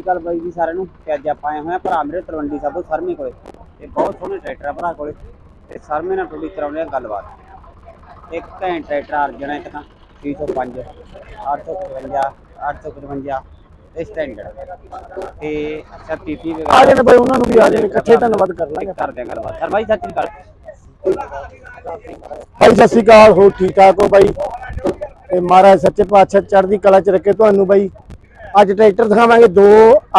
ਅਕਾਲ ਬਾਈ ਜੀ ਸਾਰਿਆਂ ਨੂੰ। ਤੇ ਅੱਜ ਆਪਾਂ ਆਏ ਹੋਏ ਆ ਭਰਾ ਮੇਰੇ ਤਲਵੰਡੀ ਸਾਬੋ ਸਰਮੇ ਕੋਲੇ। ਤੇ ਬਹੁਤ ਸੋਹਣੇ ਟਰੈਕਟਰ ਆ ਭਰਾ ਕੋਲੇ। ਤੇ ਸਰਮੇ ਨਾਲ ਤੁਹਾਡੀ ਕਰਾਉਂਦੇ ਆ ਗੱਲਬਾਤ। ਇੱਕ ਘੈਂਟ ਟਰੈਕਟਰ ਅਰਜਨ ਇੱਕ ਤਾਂ 305 855 855 ਇਹ ਸਟੈਂਡਰਡ ਤੇ ਅੱਛਾ ਪੀਪੀ ਆ ਵਗੈਰਾ। ਜਾਣੇ ਬਾਈ ਉਹਨਾਂ ਨੂੰ ਵੀ ਆ ਜਾਣੇ। ਇਕੱਠੇ ਧੰਨਵਾਦ। ਕਰ ਲਾਂਗੇ। ਕਰਦੇ ਆ ਗੱਲਬਾਤ। ਸਰ ਬਾਈ ਸਤਿ ਸ਼੍ਰੀ ਅਕਾਲ। ਭਾਈ ਸਤਿ ਸ਼੍ਰੀ ਅਕਾਲ। ਹੋ ਠੀਕ ਠਾਕ ਹੋ ਬਾਈ? ਤੇ ਮਹਾਰਾਜ ਸੱਚੇ ਪਾਤਸ਼ਾਹ ਚੜ੍ਹਦੀ ਕਲਾ ਚ ਰੱਖੇ ਤੁਹਾਨੂੰ ਬਾਈ। ਅੱਜ ਟਰੈਕਟਰ ਦਿਖਾਵਾਂਗੇ ਦੋ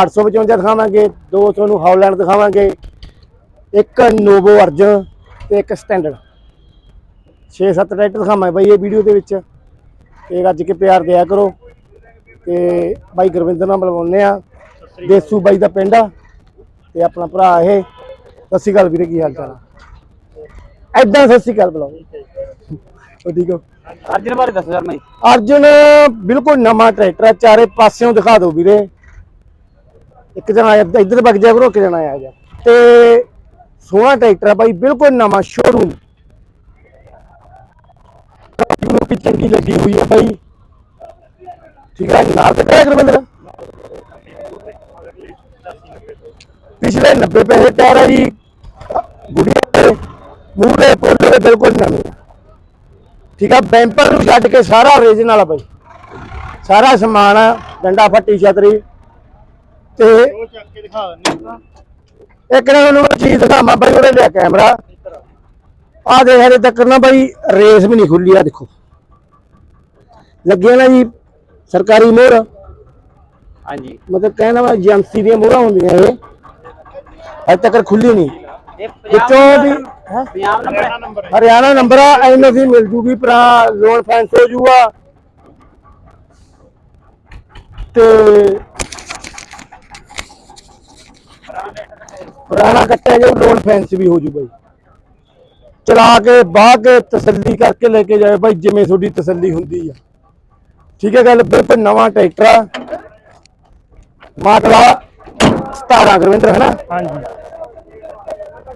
855 ਦਿਖਾਵਾਂਗੇ ਦੋ ਤੁਹਾਨੂੰ ਹਾਲੈਂਡ ਦਿਖਾਵਾਂਗੇ ਇੱਕ ਨੋਵੋ ਅਰਜਨ ਤੇ ਇੱਕ ਸਟੈਂਡਰਡ। 6-7 ਟਰੈਕਟਰ ਦਿਖਾਵਾਂਗੇ ਬਾਈ ਇਹ ਵੀਡੀਓ ਦੇ ਵਿੱਚ। ਤੇ ਰੱਜ ਕੇ ਪਿਆਰ ਦਿਆ ਕਰੋ। ਤੇ ਬਾਈ ਗੁਰਵਿੰਦਰ ਨਾਲ ਮਿਲਵਾਉਂਦੇ ਆ ਦੇਸੂ ਬਾਈ ਦਾ ਪਿੰਡ ਆ। ਤੇ ਆਪਣਾ ਭਰਾ ਇਹ। ਸਤਿ ਸ਼੍ਰੀ ਅਕਾਲ ਵੀਰੇ ਕੀ ਹਾਲ ਚਾਲ ਐਦਾਂ ਸਤਿ ਸ਼੍ਰੀ ਅਕਾਲ ਬੁਲਾਓ। ਉਹ ਠੀਕ ਹੋ ਅਰਜਨ ਬਾਰੇ ਦੱਸੋ ਸਰ ਮੈਂ ਅਰਜੁਨ ਬਿਲਕੁਲ ਨਵਾਂ ਟਰੈਕਟਰ ਆ ਚਾਰੇ ਪਾਸਿਓਂ ਦਿਖਾ ਦਿਓ ਵੀਰੇ। ਇੱਕ ਜਣਾ ਇੱਧ- ਇੱਧਰ ਵਗ ਜਾ ਕਰੋ ਇੱਕ ਜਣਾ ਆ ਜਾ। ਤੇ ਸੋਹਣਾ ਟਰੈਕਟਰ ਆ ਬਾਈ ਬਿਲਕੁਲ ਨਵਾਂ ਸ਼ੋਰੂਮ ਚੰਗੀ ਲੱਗੀ ਹੋਈ ਆ ਬਾਈ। ਠੀਕ ਹੈ ਨਾਲ ਤੇ ਟਰੈਕਟਰ ਬੰਦਰ ਪਿਛਲੇ 90 ਪੈਸੇ ਟਾਇਰ ਆ ਜੀ। ਗੁੜੀਆ ਮੂਹਰੇ ਪੋਲੇ ਬਿਲਕੁਲ ਨਵੇਂ। ਠੀਕ ਆ। ਬੈਂਪਰ ਨੂੰ ਛੱਡ ਕੇ ਸਾਰਾ ਓਰੀਜਨਲ ਆ ਬਾਈ। ਸਾਰਾ ਸਮਾਨ ਆ ਡੰਡਾ ਫੱਟੀ ਛਤਰੀ। ਤੇ ਉਹ ਚੱਕ ਕੇ ਦਿਖਾ ਦਿੰਦੇ ਇੱਕ ਨੇ ਉਹਨੂੰ ਚੀਜ਼ ਦਿਖਾਵਾਂ ਬਾਈ ਉਹਨੇ ਲਿਆ ਕੈਮਰਾ। ਆ ਦੇਖ ਹਲੇ ਤੱਕ ਨਾ ਬਾਈ ਰੇਸ ਵੀ ਨਹੀਂ ਖੁੱਲੀ ਆ ਦੇਖੋ। ਲੱਗਿਆ ਨਾ ਜੀ ਸਰਕਾਰੀ ਮੋਹਰ। ਹਾਂਜੀ। ਮਤਲਬ ਕਹਿਣਾ ਵਾ ਏਜੰਸੀ ਦੀਆਂ ਮੋਹਰਾਂ ਹੁੰਦੀਆਂ ਇਹ ਅਜੇ ਤੱਕ ਖੁੱਲੀ ਨਹੀਂ। ਇਹ ਵਿੱਚੋਂ ਵੀ ਹੈਂ? ਹਰਿਆਣਾ ਨੰਬਰ ਆ ਐਨਓਸੀ ਮਿਲ ਜੂਗੀ ਭਰਾ ਲੋਨ ਫੈਂਸ ਹੋ ਜੂਗਾ। ਤੇ ਪੁਰਾਣਾ ਕੱਟਿਆ ਜਾਊ ਲੋਨ ਫੈਂਸ ਵੀ ਹੋ ਜੂ ਬਾਈ। ਚਲਾ ਕੇ ਬਾਹ ਕੇ ਤਸੱਲੀ ਕਰਕੇ ਲੈ ਕੇ ਜਾਏ ਬਾਈ ਜਿਵੇਂ ਤੁਹਾਡੀ ਤਸੱਲੀ ਹੁੰਦੀ ਆ। ਠੀਕ ਹੈ ਗੱਲ ਬਿਲਕੁਲ ਨਵਾਂ ਟਰੈਕਟਰ ਆ। ਮਾਟਲਾ 17 ਗੁਰਵਿੰਦਰ ਹੈ ਨਾ? ਹਾਂਜੀ।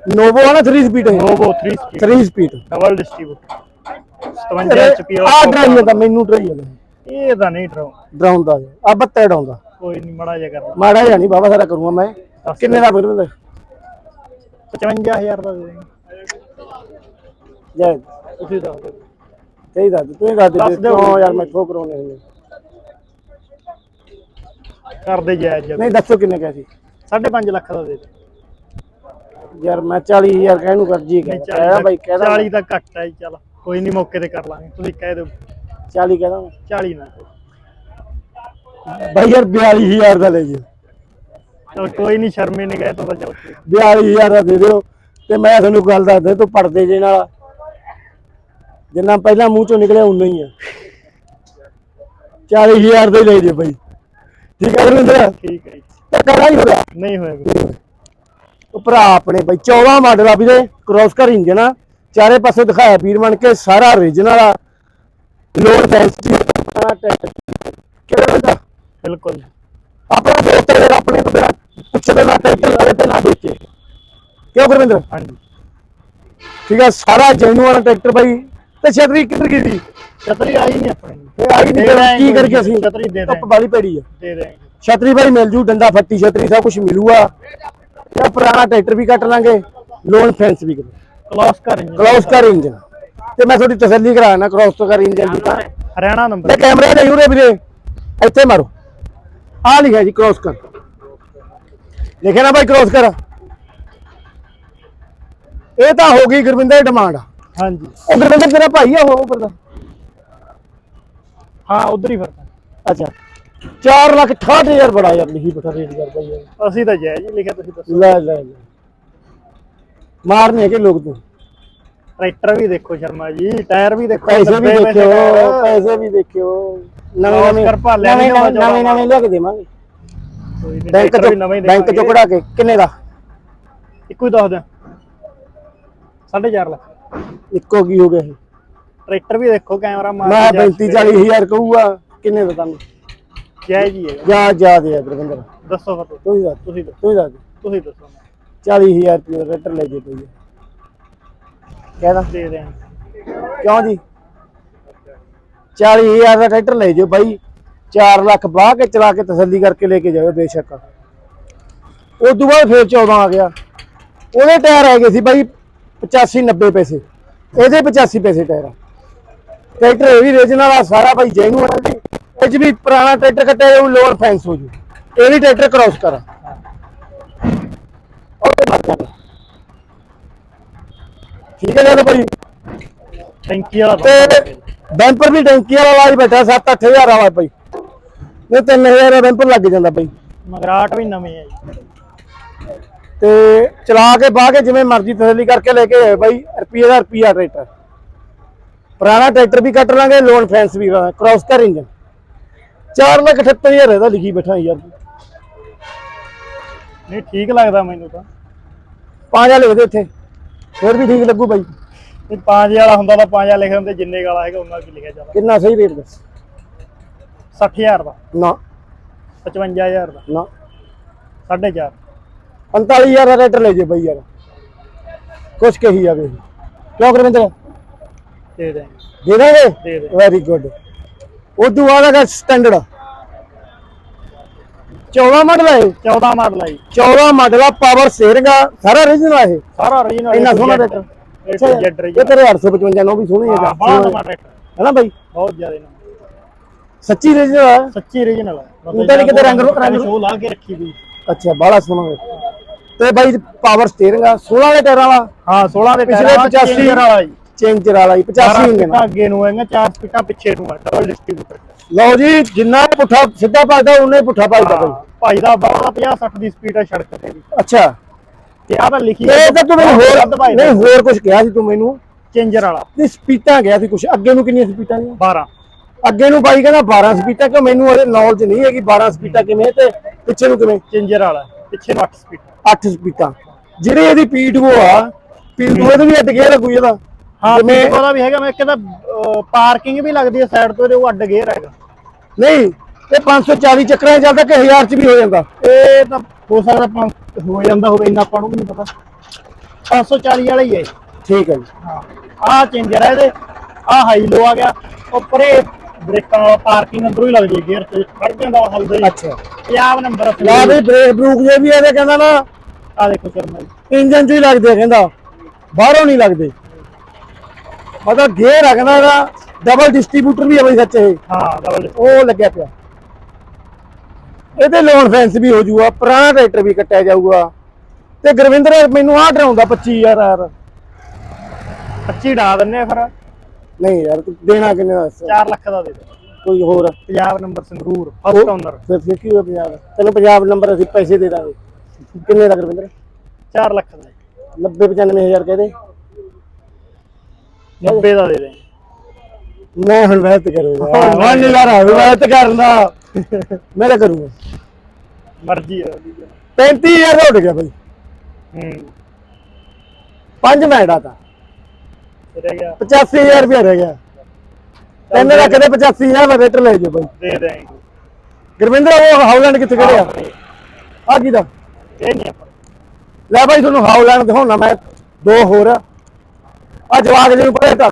ਨੋਵੋ ਆ ਨਾ 3 ਸਪੀਡ ਹੈ Novo 3 speed 3 speed double distributor 57 HP ਆ ਡਰਾਈ ਜਾਂਦਾ ਮੈਨੂੰ ਡਰਾਈ ਜਾਂਦਾ ਇਹ ਤਾਂ ਨਹੀਂ ਡਰਾਉ ਡਰਾਉਂਦਾ ਆ ਬੱਤਾ ਡਾਉਂਦਾ ਕੋਈ ਨਹੀਂ ਮੜਾ ਜਾ ਕਰ ਮਾੜਾ ਜਿਹਾ ਨਹੀਂ ਬਾਬਾ ਸਾਰਾ ਕਰੂੰਗਾ ਮੈਂ। ਕਿੰਨੇ ਦਾ। ਫਿਰ ਬੰਦਾ 55000 ਦਾ ਦੇ ਦੇਂਗੇ ਜੈ। ਤੁਸੀਂ ਦੱਸ ਦਿਓ। ਸਹੀ ਦੱਸ ਦੇ, ਤੂੰ ਹੀ ਦੱਸ ਦੇ। ਕਿਉਂ ਯਾਰ ਮੈਂ ਠੋਕ ਕਰਾਉਣੇ ਹੁੰਦੇ ਕਰਦੇ ਜਾਇਜ਼ ਜਾ ਨਹੀਂ ਦੱਸੋ ਕਿੰਨੇ ਕਿਹਾ ਸੀ? 5.5 ਲੱਖ ਦਾ ਦੇ ਦੇ ਯਾਰ ਮੈਂ 40000 ਕਹਿ ਨੂੰ ਕਰ ਜੀ ਨਹੀਂ ਕਹਿਆ ਬਾਈ ਕਹਿਦਾ 40 ਤਾਂ ਘੱਟ ਹੈ ਚੱਲ ਕੋਈ ਨਹੀਂ ਮੌਕੇ ਤੇ ਕਰ ਲਾਂਗੇ ਤੁਸੀਂ ਕਹਿ ਦਿਓ। 40 ਕਹਿਦਾ 40 ਨਾ। ਬਾਈ ਯਾਰ 42000 ਦਾ ਲੈ ਜੀ। ਚਲ ਕੋਈ ਨਹੀਂ ਸ਼ਰਮੇ ਨੇ ਗਏ ਤਾਂ ਚੱਲ। 42000 ਦਾ ਦੇ ਦਿਓ ਤੇ ਮੈਂ ਤੁਹਾਨੂੰ ਗੱਲ ਦੱਸ ਦੇ ਤੂੰ ਪੜਦੇ ਜੇ ਨਾਲ। ਜਿੰਨਾ ਪਹਿਲਾਂ ਮੂੰਹ ਚੋਂ ਨਿਕਲਿਆ ਉਨਾ ਹੀ ਆ। 40000 ਦਾ ਹੀ ਲੈ ਜੇ ਬਾਈ। ਠੀਕ ਹੈ ਰਵਿੰਦਰ? ਠੀਕ ਹੈ ਜੀ। ਤੇ ਕਰਾ ਹੀ ਹੋਇਆ? ਨਹੀਂ ਹੋਏਗਾ ਉਹ ਭਰਾ ਆਪਣੇ ਬਈ 14 ਮਾਡਲ ਆ ਵੀਰੇ ਕ੍ਰੋਸ ਕਰ ਇੰਜਨ ਆ। ਚਾਰੇ ਪਾਸੇ ਦਿਖਾਇਆ ਵੀਰ ਬਣ ਕੇ ਸਾਰਾ origignal ਆ। ਲੋਡ ਡੈਂਸਿਟੀ ਕਿਹੜਾ ਬੰਦਾ? ਬਿਲਕੁਲ। ਆਪਣਾ ਦੋਸਤ ਹੈ ਆਪਣੇ ਤੋਂ ਬਿਨਾਂ ਪੁੱਛਦੇ ਨਾ ਟਰੈਕਟਰ ਵਾਲੇ ਤੇ ਨਾ ਦੇਖੇ ਕਿਉਂ ਗੁਰਵਿੰਦਰ? ਹਾਂਜੀ। ਠੀਕ ਆ ਸਾਰਾ ਜੈਨੂਅਨ ਟਰੈਕਟਰ ਬਾਈ। ਤੇ ਛਤਰੀ ਕਿੱਧਰ ਗਈ ਸੀ? ਛਤਰੀ ਆਈ ਨਹੀਂ ਆਪਣੇ। ਇਹ ਆਈ ਨਹੀਂ ਦੇ ਕੀ ਕਰਕੇ ਅਸੀਂ? ਛਤਰੀ ਦੇ ਧੁੱਪ ਦਾਂਗੇ। ਵਾਲੀ ਪੈੜੀ ਆ। ਦੇ ਦੇਂਗੇ ਛਤਰੀ ਬਾਈ ਮਿਲ ਜੂ ਡੰਡਾ ਫੱਟੀ ਛਤਰੀ ਸਭ ਕੁਝ ਮਿਲੂਗਾ। ਤੇ ਪੁਰਾਣਾ ਟਰੈਕਟਰ ਵੀ ਕੱਟ ਲਾਂਗੇ ਲੋਨ ਫੈਂਸ ਵੀ ਕਲਾਸ ਕਰ ਇੰਜਨ ਕ੍ਰੋਸ ਕਰ ਇੰਜਨ ਤੇ ਮੈਂ ਤੁਹਾਡੀ ਤਸੱਲੀ ਕਰਾਣਾ ਕ੍ਰੋਸ ਕਰ ਇੰਜਨ ਦੀ ਤਾਂ ਹਰਿਆਣਾ ਤੇ ਨੰਬਰ ਕੈਮਰੇ ਦੇ ਯੂਰੇ ਵੀਰੇ ਇੱਥੇ ਮਾਰੋ। ਆ ਲਿਖਿਆ ਜੀ ਕ੍ਰੋਸ ਕਰ। ਲਿਖਿਆ ਨਾ ਭਾਈ ਕ੍ਰੋਸ ਕਰ। ਇਹ ਤਾਂ ਹੋ ਗਈ ਗੁਰਵਿੰਦਰ ਦੀ ਡਿਮਾਂਡ ਹਾਂਜੀ। ਉਹ ਗੁਰਵਿੰਦਰ ਤੇਰਾ ਭਾਈ ਆ ਉਹ ਉੱਪਰ ਦਾ। ਹਾਂ ਉਧਰ ਹੀ ਫਿਰਦਾ। ਅੱਛਾ। 4 ਲੱਖ 68000 ਬੜਾ ਯਾਰ ਲਿਖੀ ਬਟਾ ਰੇਟ ਕਰ ਭਾਈ ਯਾਰ। ਅਸੀਂ ਤਾਂ ਜਾਇਜ਼ ਹੀ ਲਿਖਿਆ ਤੁਸੀਂ ਦੱਸੋ। ਲੈ ਲੈ ਲੈ। ਮਾਰਨੇ ਕਿ ਲੋਕ ਤੂੰ। ਟਰੈਕਟਰ ਵੀ ਦੇਖੋ ਸ਼ਰਮਾ ਜੀ ਟਾਇਰ ਵੀ ਦੇਖੋ ਪੈਸੇ ਵੀ ਨੱਬੇ ਦੇਖਿਓ ਟਾਇਰ। ਪੈਸੇ ਵੀ ਦੇਖਿਓ। ਨਵੇਂ ਨਵੇਂ ਕਰ ਭਾਲਿਆ ਨਵੇਂ ਨਵੇਂ ਨਵੇਂ ਲਿਆ ਕੇ ਦੇਵਾਂਗੇ। ਕੋਈ ਨੀ, ਬੈਂਕ ਟਰੈਕਟਰ ਚੋਂ ਵੀ ਨਵੇਂ ਹੀ ਬੈਂਕ ਚੋਂ। ਕਢਾ ਕੇ ਕਿੰਨੇ ਦਾ? ਇੱਕੋ ਹੀ ਦੱਸ ਦਿਆਂ। 4.5 ਲੱਖ। ਇੱਕੋ ਕੀ ਹੋ ਗਿਆ ਇਹ? ਟਰੈਕਟਰ ਵੀ ਦੇਖੋ ਕੈਮਰਾ ਮਾਰ ਮੈਂ ਕੇ ਜਾ 35 40000 ਕਹੂਗਾ ਕਿੰਨੇ ਦਾ ਤੁਹਾਨੂੰ? ਹੀ ਹੈ। ਜਾ ਜਾ ਦੇ ਆ ਗੁਰਵਿੰਦਰ। ਦੱਸੋ ਫਿਰ। ਤੂੰ ਹੀ ਦੱਸ ਤੁਸੀਂ ਦੱਸੋ। ਤੂੰ ਹੀ ਦੱਸ। ਤੁਸੀਂ ਦੱਸੋ। 40000 ਰੁਪਏ ਦਾ ਟਰੈਕਟਰ ਲੈ ਜੇ ਕੋਈ ਕਹਿਦਾ ਦੇ। ਦੇ ਕਿਉਂ ਜੀ? 40000 ਦਾ ਟਰੈਕਟਰ ਲੈ ਜਾਓ ਬਾਈ। 4 ਲੱਖ ਬਾਹ ਕੇ ਚਲਾ ਕੇ ਤਸੱਲੀ ਕਰਕੇ ਲੈ ਕੇ ਜਾਓ ਬੇਸ਼ੱਕ। ਉਸ ਤੋਂ ਬਾਅਦ ਫੇਰ 14 ਆ ਗਿਆ। ਉਹਦੇ ਟਾਇਰ ਹੈਗੇ ਸੀ ਬਾਈ 85 90 ਪੈਸੇ। ਇਹਦੇ 85 ਪੈਸੇ ਟਾਇਰ ਟਰੈਕਟਰ ਇਹ ਵੀ ਰੀਜਨਲ ਆ ਸਾਰਾ ਬਾਈ ਜੈਨੂਅਨ ਆ ਜੀ। ਇਹ 'ਚ ਵੀ ਪੁਰਾਣਾ ਟਰੈਕਟਰ ਕੱਟਿਆ ਉਹ ਲੋਅਰ ਫੈਂਸ ਹੋ ਜੂ। ਇਹ ਵੀ ਟਰੈਕਟਰ ਕ੍ਰਾਸ ਕਰਾ। ਓਕੇ ਬਾਤ ਠੀਕ ਹੈ ਜੀ ਬਾਈ। ਟੈਂਕੀ ਵਾਲਾ ਤੇ ਬੈਂਪਰ ਵੀ ਟੈਂਕੀ ਵਾਲਾ ਲਾਜ ਬੈਠਾ 7-8000 ਵਾਲਾ ਭਾਈ ਇਹ 3000 ਦਾ ਬੈਂਪਰ ਲੱਗ ਜਾਂਦਾ ਭਾਈ ਮਗਰਾਟ ਵੀ ਨਵੇਂ ਆ ਜੀ। ਤੇ ਚਲਾ ਕੇ ਬਾਹ ਕੇ ਜਿਵੇਂ ਮਰਜ਼ੀ ਤਸੱਲੀ ਕਰਕੇ ਲੈ ਕੇ ਆਏ ਭਾਈ ਰੁਪਈਏ ਦਾ ਰੁਪਈਆ ਟਰੈਕਟਰ। ਪੁਰਾਣਾ ਟਰੈਕਟਰ ਵੀ ਕੱਟ ਲਾਂਗੇ ਲੋਨ ਫੈਂਸ ਵੀ ਕ੍ਰਾਸ ਕਰ ਇੰਜਨ 4 ਲੱਖ 78000 ਇਹਦਾ ਲਿਖੀ ਬੈਠਾ ਯਾਰ। ਨਹੀਂ ਠੀਕ ਲੱਗਦਾ ਮੈਨੂੰ ਤਾਂ। ਪੰਜ ਆ ਲਿਖਦੇ ਇੱਥੇ ਫਿਰ ਵੀ ਠੀਕ ਲੱਗੂ ਭਾਈ ਇਹ 5000 ਵਾਲਾ ਹੁੰਦਾ ਤਾਂ 5000 ਲਿਖ ਦਿੰਦੇ ਜਿੰਨੇ ਵਾਲਾ ਹੈਗਾ ਉਹਨਾਂ ਕੀ ਲਿਖਿਆ ਜਾਂਦਾ। ਕਿੰਨਾ ਸਹੀ ਰੇਟ ਦੱਸ? 60000 ਦਾ। ਨਾ। 55000 ਦਾ। ਨਾ। 4.5 45000 ਦਾ ਟਰੈਕਟਰ ਲੈ ਜੇ ਭਾਈ ਯਾਰ। ਕੁਛ ਕਹੀ ਜਾਵੇ। ਕਿਉਂ ਕਰਵਿੰਦਰ ਦੇ ਦੇ ਦੇ ਦਾਂਗੇ? ਦੇ ਦੇ ਵੈਰੀ ਗੁੱਡ ਉਦੋਂ ਬਾਅਦ ਹੈਗਾ ਸਟੈਂਡਰਡ 14 ਮਾਡਲ ਹੈ ਇਹ। 14 ਮਾਡਲ ਜੀ। 14 ਮਾਡਲ ਆ ਪਾਵਰ ਸਟੀਅਰਿੰਗ ਆ ਸਾਰਾ origignal ਆ ਇਹ। ਸਾਰਾ original ਇੰਨਾ ਸੋਹਣਾ ਟਰੈਕਟਰ ਇਹ ਤਾਂ ਜੈਡ ਇਹ original ਤੇਰੇ 855 ਨੂੰ ਵੀ ਸੋਹਣੀ ਹਾਂ, ਹੈ ਬੜਾ ਨਵਾਂ ਟਰੈਕਟਰ ਹੈ ਨਾ ਬਾਈ? ਬਹੁਤ ਜ਼ਿਆਦਾ ਨਵਾਂ ਸੱਚੀ ਆ? ਹੈ ਹੁਣ ਤਾਂ ਨੀ ਕਿਤੇ ਰੰਗ- ਰੰਗ- ਸ਼ੋ ਲਾ ਕੇ ਰੱਖੀ ਵੀ। ਅੱਛਾ ਬਾਹਲਾ ਸੋਹਣਾ ਹੈ ਤੇ ਬਾਈ ਪਾਵਰ ਸਟੀਅਰਿੰਗ ਆ। 16 ਵਾਲੇ ਟਾਇਰਾਂ ਵਾਲਾ? ਹਾਂ 16 ਦੇ ਪਿਛਲੇ 85 85 ਵਾਲਾ ਜੀ। ਚੇਂਜਰ ਵਾਲਾ ਹੀ 85 ਇੰਜਨ ਆ। ਅੱਗੇ ਨੂੰ ਹੈਗਾ ਚਾਰ ਸਪੀਟਾਂ ਪਿੱਛੇ ਨੂੰ ਹੈ ਡਬਲ ਡਿਸਟ੍ਰੀਬਿਊਟਰ ਲਓ ਜੀ ਜਿੰਨਾ ਪੁੱਠਾ ਸਿੱਧਾ ਭਜਦਾ ਉਹਨੇ ਪੁੱਠਾ ਭਜਦਾ ਬਾਈ ਭਾਈ ਦਾ ਬਾਹਰ 50 60 ਦੀ ਸਪੀਡ ਹੈ ਸੜਕ ਤੇ ਵੀ। ਅੱਛਾ। ਤੇ ਆਹ ਤਾਂ ਲਿਖੀ ਇਹ ਤਾਂ ਤੂੰ ਮੈਨੂੰ ਹੋਰ ਭਾਈ ਨਹੀਂ ਹੋਰ ਕੁਝ ਕਿਹਾ ਸੀ ਤੂੰ ਮੈਨੂੰ। ਚੇਂਜਰ ਵਾਲਾ ਨਹੀਂ ਸਪੀਟਾਂ ਗਿਆ ਸੀ ਕੁਝ ਅੱਗੇ ਨੂੰ ਕਿੰਨੀਆਂ ਸਪੀਟਾਂ ਨੇ? 12 ਅੱਗੇ ਨੂੰ ਬਾਈ ਕਹਿੰਦਾ 12 ਸਪੀਟਾਂ ਕਿ ਮੈਨੂੰ ਉਹਦੇ ਨੌਲੇਜ ਨਹੀਂ ਹੈਗੀ 12 ਸਪੀਟਾਂ ਕਿਵੇਂ ਤੇ ਪਿੱਛੇ ਨੂੰ ਕਿਵੇਂ? ਚੇਂਜਰ ਵਾਲਾ ਪਿੱਛੇ ਨੂੰ 8 ਸਪੀਡ। 8 ਸਪੀਟਾਂ ਜਿਹੜੇ ਇਹਦੀ ਪੀਟਵੋ ਆ ਪੀਟਵੋ ਇਹਦੇ ਵੀ ਅੱਡ ਗਿਆ ਲੱਗੂ ਇਹਦਾ? ਹਾਂ ਜਿਵੇਂ ਮੈਨੂੰ ਪਤਾ ਵੀ ਹੈਗਾ ਮੈਂ ਕਹਿੰਦਾ ਪਾਰਕਿੰਗ ਵੀ ਲੱਗਦੀ ਹੈ ਸਾਈਡ ਤੋਂ ਉਹ ਅੱਡ ਗੇਅਰ ਹੈਗਾ। ਨਹੀਂ ਇਹ 540 ਚੱਕਰਾਂ 'ਚ ਚੱਲਦਾ ਕਿ 1000 ਚ ਵੀ ਹੋ ਜਾਂਦਾ। ਇਹ ਤਾਂ ਹੋ ਸਕਦਾ ਹੋ ਜਾਂਦਾ ਹੋਵੇ ਇੰਨਾ ਆਪਾਂ ਨੂੰ ਵੀ ਨਹੀਂ ਪਤਾ। 540 ਵਾਲਾ ਹੀ ਹੈ। ਠੀਕ ਹੈ ਜੀ। ਹਾਂ ਆਹ ਚੇਂਜਰ ਹੈ ਇਹਦੇ। ਆਹ ਹਾਈ ਲੋ ਆ ਗਿਆ। ਉੱਪਰੇ ਬ੍ਰੇਕਾਂ ਵਾਲਾ ਪਾਰਕਿੰਗ ਅੰਦਰੋਂ ਹੀ ਲੱਗਦੀ ਹੈ ਗੇਅਰ ਤੇ ਖੜ ਜਾਂਦਾ ਹਲਦਾ ਅੱਛਾ। 50 ਨੰਬਰ ਲੈ ਵੀ ਬ੍ਰੇਕ ਬਰੂਕ ਜੇ ਵੀ ਇਹਦੇ ਕਹਿੰਦਾ ਨਾ ਆ ਦੇਖੋ ਜੀ ਇੰਜਨ 'ਚ ਹੀ ਲੱਗਦੇ ਆ ਕਹਿੰਦਾ। ਬਾਹਰੋਂ ਨਹੀਂ ਲੱਗਦੇ। ਮਤਲਬ ਗੇਅਰ ਆ ਕਹਿੰਦਾ ਇਹਦਾ ਡਬਲ ਡਿਸਟ੍ਰੀਬਿਊਟਰ ਵੀ ਬਈ ਸੱਚ ਇਹ। ਹਾਂ ਡਬਲ ਉਹ ਲੱਗਿਆ ਪਿਆ। ਇਹਦੇ ਲੋਨ ਫੈਂਸ ਵੀ ਹੋ ਜਾਊਗਾ ਪੁਰਾਣਾ ਟਰੈਕਟਰ ਵੀ ਕੱਟਿਆ ਜਾਊਗਾ। ਤੇ ਗੁਰਵਿੰਦਰ ਮੈਨੂੰ ਆਹ ਡਰਾਉਂਦਾ 25000 ਯਾਰ। 25 ਡਾ ਦਿੰਨੇ ਆ ਫਿਰ। ਨਹੀਂ ਯਾਰ ਤੂੰ ਦੇਣਾ ਕਿੰਨੇ ਦਾ ਦੱਸ। 4 ਲੱਖ ਦਾ ਦੇ ਦੇ। ਕੋਈ ਹੋਰ। Punjab number Sangrur first owner ਫਿਰ ਫਿਰ ਕੀ ਹੋਇਆ ਪੰਜਾਬ ਤੈਨੂੰ ਪੰਜਾਬ ਨੰਬਰ ਅਸੀਂ ਪੈਸੇ ਦੇ ਦਾਂਗੇ। ਕਿੰਨੇ ਦਾ ਗੁਰਵਿੰਦਰ? 4 ਲੱਖ ਦਾ। 90 95000 ਕਹਦੇ 90 ਦਾ ਦੇ ਦੇ। ਮੈਂ ਹੁਣ ਮਿਹਨਤ ਕਰੂੰਗਾ। ਮੈਂ ਰਹਾ ਮਿਹਨਤ ਕਰਨਾ। ਮੈਂ ਤਾਂ ਕਰੂੰਗਾ। ਮਰਜ਼ੀ ਹੈ 35000 ਦਾ ਉੱਡ ਗਿਆ ਬਈ। ਹੂੰ। ਪੰਜ ਮੈਡਾ ਤਾਂ। ਰਹਿ ਗਿਆ। 85000 ਰੁਪਇਆ ਰਹਿ ਗਿਆ। ਤਿੰਨ ਲੱਖ ਦੇ। 85000 ਦਾ ਰੇਟ ਲੈ ਜਾਓ ਬਈ। ਦੇ ਦੇ ਗੁਰਵਿੰਦਰ ਉਹ ਹਾਊਲੈਂਡ ਕਿੱਥੇ ਖੜਿਆ ਆ? ਕੀ ਦਾ? ਇਹ ਨਹੀਂ ਆਪਾਂ। ਲੈ ਭਾਈ ਤੁਹਾਨੂੰ ਹਾਊਲੈਂਡ ਦਿਖਾਉਣਾ ਮੈਂ। ਦੋ ਹੋਰ ਆ। ਜਵਾਕ ਜਿਹਨੂੰ ਪੜੇ ਤਾਂ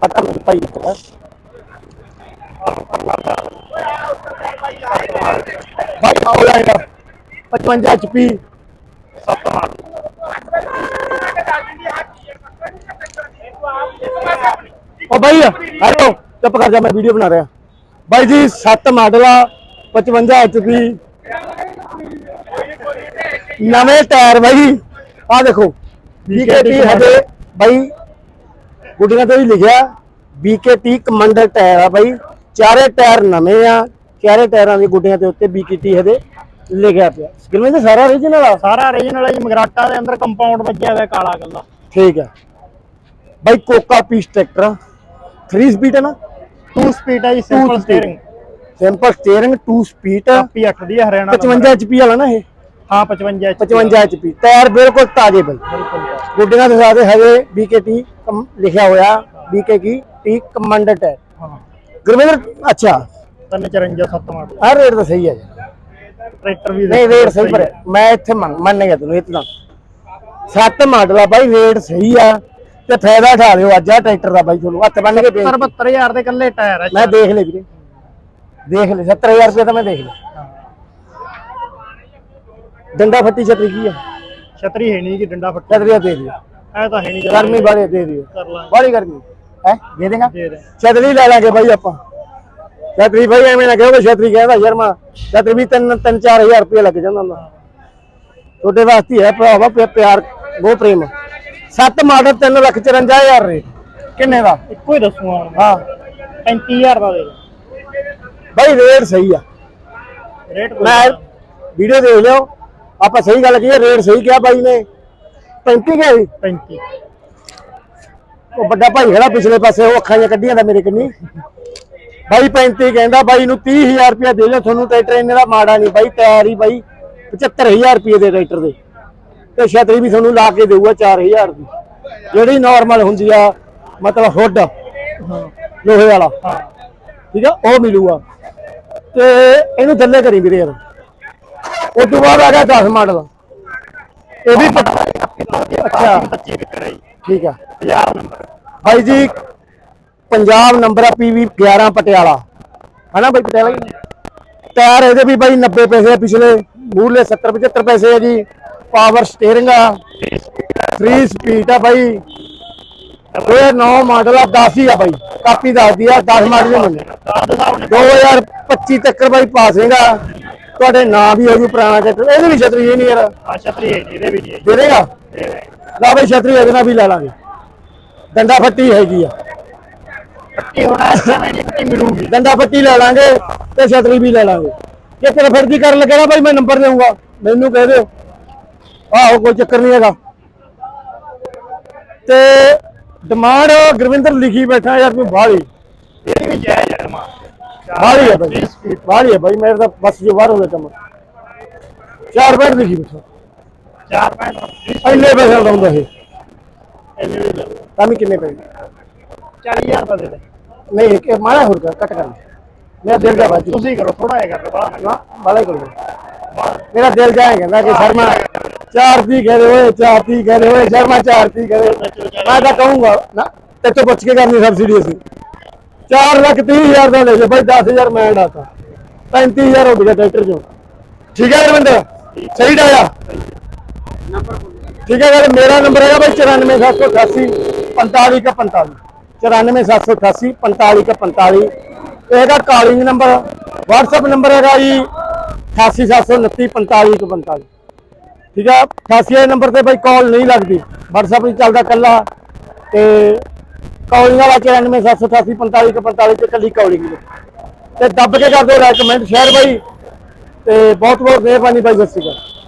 ਪਤਾ ਨਹੀਂ ਭਾਈ ਭਾਈ ਹਾਊਲੈਂਡ 55 HP ਉਹ ਭਾਈ ਹੈਲੋ ਚੁੱਪ ਕਰ ਜਾ ਮੈਂ ਵੀਡੀਓ ਬਣਾ ਰਿਹਾ ਬਾਈ ਜੀ 7 ਮਾਡਲ ਆ 55 HP ਨਵੇਂ ਟਾਇਰ ਬਾਈ ਆ ਦੇਖੋ BKT ਹਜੇ ਬਾਈ ਗੁੱਡੀਆਂ ਤੇ ਵੀ ਲਿਖਿਆ BKT ਕਮਾਂਡਰ ਟਾਇਰ ਆ ਬਾਈ। ਚਾਰੇ ਟਾਇਰ ਨਵੇਂ ਆ ਚਾਰੇ ਟਾਇਰਾਂ ਦੀ ਗੁੱਡੀਆਂ ਦੇ ਉੱਤੇ BKT ਹਜੇ ਲਿਖਿਆ ਪਿਆ। ਸਕਰੀਨ ਤੇ ਸਾਰਾ origignal ਆ? ਸਾਰਾ origignal ਹੈ ਜੀ ਮਗਰਾਟਾ ਦੇ ਅੰਦਰ ਕੰਪਾਊਂਡ ਵੱਜਿਆ ਹੋਇਆ ਕਾਲਾ ਗੱਲਾ ਠੀਕ ਹੈ ਬਾਈ ਕੋਕਾ ਪੀਸ ਟਰੈਕਟਰ 3 ਸਪੀਡ ਹੈ ਨਾ? 2 ਸਪੀਡ ਹੈ ਜੀ simple. Steering simple steering 2 speed copy 8 ਦੀ ਹਰਿਆਣਾ 55 HP ਵਾਲਾ ਨਾ ਇਹ। ਹਾਂ 55 HP 55 HP ਟਾਇਰ ਬਿਲਕੁਲ ਤਾਜ਼ੇ ਬਈ। ਬਿਲਕੁਲ ਗੁੱਡੀਆਂ ਦੇ ਸਾਰੇ ਹਜੇ BKT ਕਮ- ਲਿਖਿਆ ਹੋਇਆ BKT ਟੀ ਕਮਾਂਡਰ ਟਾਇਰ ਹਾਂ। ਗੁਰਵਿੰਦਰ ਅੱਛਾ। 354 7 ਮਾਡਲ ਆਹ ਰੇਟ ਤਾਂ ਸਹੀ ਹੈ ਜੀ। ਟਰੈਕਟਰ ਵੀ ਨਹੀਂ ਰੇਟ ਸਹੀ ਪਰ ਮੈਂ ਇੱਥੇ ਮੰਨ ਮੰਨ ਗਿਆ ਤੈਨੂੰ ਇਤਨਾ। ਸੱਤ ਮਾਡਲ ਆ ਬਾਈ ਰੇਟ ਸਹੀ ਆ। ਤੇ ਫਾਇਦਾ ਉਠਾ ਲਿਓ ਅੱਜ ਆ ਟਰੈਕਟਰ ਦਾ ਬਾਈ ਤੁਹਾਨੂੰ ਹੱਥ ਬੰਨ ਕੇ ਬੇਨਤੀ। 72000 ਦੇ ਕੱਲੇ ਟਾਇਰ ਹੈ ਮੈਂ ਦੇਖ ਲੈ ਵੀਰੇ। ਦੇਖ ਲੈ 70000 ਰੁਪਏ ਤਾਂ ਮੈਂ ਦੇਖ ਲਿਆ ਡੰਡਾ ਫੱਟੀ ਛਤਰੀ ਕੀ ਆ? ਛਤਰੀ ਹੈ ਨਹੀਂ ਕਿ ਡੰਡਾ ਫੱਟਾ। ਛਤਰੀਆ ਦੇ ਦਿਓ। ਐ ਤਾਂ ਹੈ ਨਹੀਂ ਗਰਮੀ ਬਾਰੇ ਦੇ ਦਿਓ। ਕਰ ਲਾਂਗੇ। ਗਰਮੀ। ਹੈ? ਦੇ ਦੇਗਾ? ਦੇ ਦੇ। ਛਤਰੀ ਲੈ ਲਾਂਗੇ ਬਾਈ ਆਪਾਂ। ਛਤਰੀ ਬਾਈ ਐਵੇਂ ਨਾ ਕਹੋ ਛਤਰੀ ਕਹਿੰਦਾ ਸ਼ਰਮਾ ਛਤਰੀ ਵੀ ਤਿੰਨ ਤਿੰਨ ਚਾਰ ਹਜ਼ਾਰ ਰੁਪਏ ਲੱਗ ਜਾਂਦਾ ਹੁੰਦਾ। ਤੁਹਾਡੇ ਵਾਸਤੇ ਹੀ ਭਰਾਵਾ ਪਿਆ- ਪਿਆਰ ਉਹ ਪ੍ਰੇਮ। ਸੱਤ ਮਾਡਲ 3 ਲੱਖ 54000 ਰੇ ਕਿੰਨੇ ਦਾ? ਇੱਕੋ ਹੀ ਦੱਸੂਗਾ ਹੁਣ ਹਾਂ। 35000 ਦਾ ਦੇ ਬਾਈ ਰੇਟ ਸਹੀ ਆ। ਰੇਟ ਮੈਂ ਵੀਡੀਓ ਦੇਖ ਲਿਓ। ਆਪਾਂ ਸਹੀ ਗੱਲ ਕਹੀ ਰੇਟ ਸਹੀ ਕਿਹਾ ਬਾਈ ਨੇ। 35 ਕਿਹਾ ਸੀ? 35 ਉਹ ਵੱਡਾ ਭਾਈ ਖੜਾ ਪਿਛਲੇ ਪਾਸੇ ਉਹ ਅੱਖਾਂ ਜਿਹਾ ਕੱਢੀਆਂ ਦਾ ਮੇਰੇ ਕੰਨੀ। ਬਾਈ 35 ਕਹਿੰਦਾ ਬਾਈ ਨੂੰ 30000 ਰੁਪਇਆ ਦੇ ਦਿਓ ਤੁਹਾਨੂੰ ਟਰੈਕਟਰ ਇੰਨੇ ਦਾ ਮਾੜਾ ਨਹੀਂ ਬਾਈ ਤਿਆਰ ਹੀ ਬਾਈ 75000 ਰੁਪਏ ਦੇ ਟਰੈਕਟਰ ਦੇ। ਤੇ ਛਤਰੀ ਵੀ ਤੁਹਾਨੂੰ ਲਾ ਕੇ ਦੇਊਗਾ 4000 ਦੀ। ਜਿਹੜੀ ਨਾਰਮਲ ਹੁੰਦੀ ਆ ਮਤਲਬ ਹੁੱਡ ਲੋਹੇ ਵਾਲਾ। ਠੀਕ ਆ ਉਹ ਮਿਲੂਗਾ। ਤੇ ਇਹਨੂੰ ਥੱਲੇ ਕਰੀ ਵੀਰੇ ਯਾਰ। ਉਸ ਤੋਂ ਬਾਅਦ ਆ ਗਿਆ 10 ਮਾਡਲ। ਇਹ ਵੀ ਪ- ਅੱਛਾ। 25 ਵਿਕਰ ਆਈ ਠੀਕ ਆ। 50 ਨੰਬਰ ਭਾਈ ਜੀ, ਪੰਜਾਬ ਨੰਬਰ ਆ ਪੀਵੀ 11 ਪਟਿਆਲਾ। ਹਨਾ ਭਾਈ ਪਟਿਆਲਾ ਹੀ ਟਾਇਰ ਇਹਦੇ ਵੀ ਭਾਈ 90 ਪੈਸੇ ਆ ਪਿਛਲੇ, ਮੂਹਰਲੇ 70 75 ਪੈਸੇ ਆ ਜੀ। ਪਾਵਰ ਸਟੀਅਰਿੰਗ ਆ। 3 ਸਪੀਡ ਆ ਭਾਈ ਇਹ 9 ਮਾਡਲ ਆ 10 ਹੀ ਆ ਭਾਈ ਕਾਪੀ ਦੱਸਦੀ ਆ 10 ਮਾਡਲ ਹੀ ਮੰਨੇ ਦਾਦ 2025 ਤੱਕ ਭਾਈ ਪਾਸੇਗਾ ਤੁਹਾਡੇ ਨਾਂ ਵੀ ਹੋ ਜੂ ਪੁਰਾਣਾ ਟਰੈਕਟਰ ਇਹਦੀ ਵੀ ਛਤਰੀ ਇਹ ਨਹੀਂ ਯਾਰ। ਆ ਛਤਰੀ ਹੈ ਜੀ, ਇਹਦੇ ਵੀ ਜੀ ਦੇ ਦੇਗਾ ਦੇ ਦੇ ਲਾ ਭਾਈ ਛਤਰੀ ਇਹਦੇ ਨਾਲ ਵੀ ਲੈ ਲਾਂਗੇ। ਡੰਡਾ ਫੱਟੀ ਹੈਗੀ ਆ। ਪੱਟੀ ਹੋਣਾ ਨਹੀਂ ਪੱਟੀ ਮਿਲੂਗੀ। ਡੰਡਾ ਫੱਟੀ ਲੈ ਲਾਂਗੇ ਤੇ ਛਤਰੀ ਵੀ ਲੈ ਲਾਂਗੇ। ਜੇ ਤੇਰੇ ਫਿਰ ਕੀ ਕਰਨ ਲੱਗੇ ਨਾ ਭਾਈ ਮੈਂ ਨੰਬਰ ਦੇਊਂਗਾ? ਮੈਨੂੰ ਕਹਿ ਦਿਓ। ਆਹੋ ਕੋਈ ਚੱਕਰ ਨਹੀਂ ਹੈਗਾ। ਤੇ ਡਿਮਾਂਡ ਗੁਰਵਿੰਦਰ ਲਿਖੀ ਬੈਠਾ ਯਾਰ ਤੂੰ ਬਾਹਲੀ। ਇਹ ਵੀ ਜਾਇਜ਼ ਹੈ ਮਾ ਬਾਹਲੀ ਹੈ ਭਾਈ ਬਾਹਲੀ ਹੈ ਭਾਈ ਮੇਰੇ ਤਾਂ ਬਸ ਜੋ ਬਾਹਰ ਹੋ ਗਿਆ ਕੰਮ। ਚਾਰ ਬੈਠ ਲਿਖੀ ਬੈਠਾ ਚਾਰ ਪੈਂਟ ਇੰਨੇ ਪੈਸੇ ਲਾਉਂਦਾ ਇਹ। ਇਹਨੇ ਵੀ ਲੈ ਲਓ। ਤਾਂ ਵੀ ਕਿੰਨੇ ਪੈਸੇ? 40000 ਦਾ ਦੇ ਦੇ। ਨਹੀਂ ਕਿ ਮਾਰਾ ਹੋਰ ਕਰ ਕੱਟ ਕਰ। ਮੇਰਾ ਦਿਲ ਜਾ ਬਾਜੂ ਤੁਸੀਂ ਕਰੋ ਥੋੜਾ ਜਿਹਾ ਕਰ ਨਾ। ਬਾਲਾ ਕਰੋ। ਮੇਰਾ ਦਿਲ ਜਾਏ ਕਹਿੰਦਾ ਕਿ ਸ਼ਰਮਾ ਚਾਰ ਤੀ ਕਹਦੇ ਚਾਰ ਤੀ ਕਹਦੇ ਸ਼ਰਮਾ ਚਾਰ ਤੀ ਕਹਦੇ ਮੈਂ ਤਾਂ ਕਹੂੰਗਾ ਨਾ ਤੇ ਤੋਂ ਪੁੱਛ ਕੇ ਕਰਨੀ ਸਬਸਿਡੀ ਅਸੀਂ। 4 ਲੱਖ 30 ਹਜ਼ਾਰ ਦਾ ਲੈ ਜਾ ਭਾਈ 10000 ਮੈਂ ਡਾਤਾ 35000 ਉੱਡ ਗਿਆ ਟਰੈਕਟਰ ਚੋਂ। ਠੀਕ ਹੈ ਰਵਿੰਦਰ ਸਹੀ ਡਾਇਆ? ਠੀਕ ਹੈ ਮੇਰਾ ਨੰਬਰ ਹੈਗਾ ਭਾਈ 94788 45 ਕਾ 45 94788 45 ਕਾ 45 ਇਹ ਹੈਗਾ ਕਾਲਿੰਗ ਨੰਬਰ। WhatsApp ਨੰਬਰ ਹੈਗਾ ਜੀ 88794545 ਠੀਕ ਆ 88 ਨੰਬਰ ਤੇ ਭਾਈ ਕਾਲ ਨਹੀਂ ਲੱਗਦੀ। WhatsApp ਨਹੀਂ ਚੱਲਦਾ ਕੱਲਾ ਤੇ ਕੌਲੀਆਂ ਦਾ 94788 45 ਤੋਂ 45 ਤੇ ਕੱਲੀ ਕੌਲੀ ਦੀ ਤੇ ਦੱਬ ਕੇ ਕਰ ਦਿਓ ਰეკਮੈਂਡ ਸ਼ਹਿਰ ਬਾਈ। ਤੇ ਬਹੁਤ ਬਹੁਤ ਮਿਹਰਬਾਨੀ ਬਾਈ, ਸਤਿ ਸ਼੍ਰੀ ਅਕਾਲ।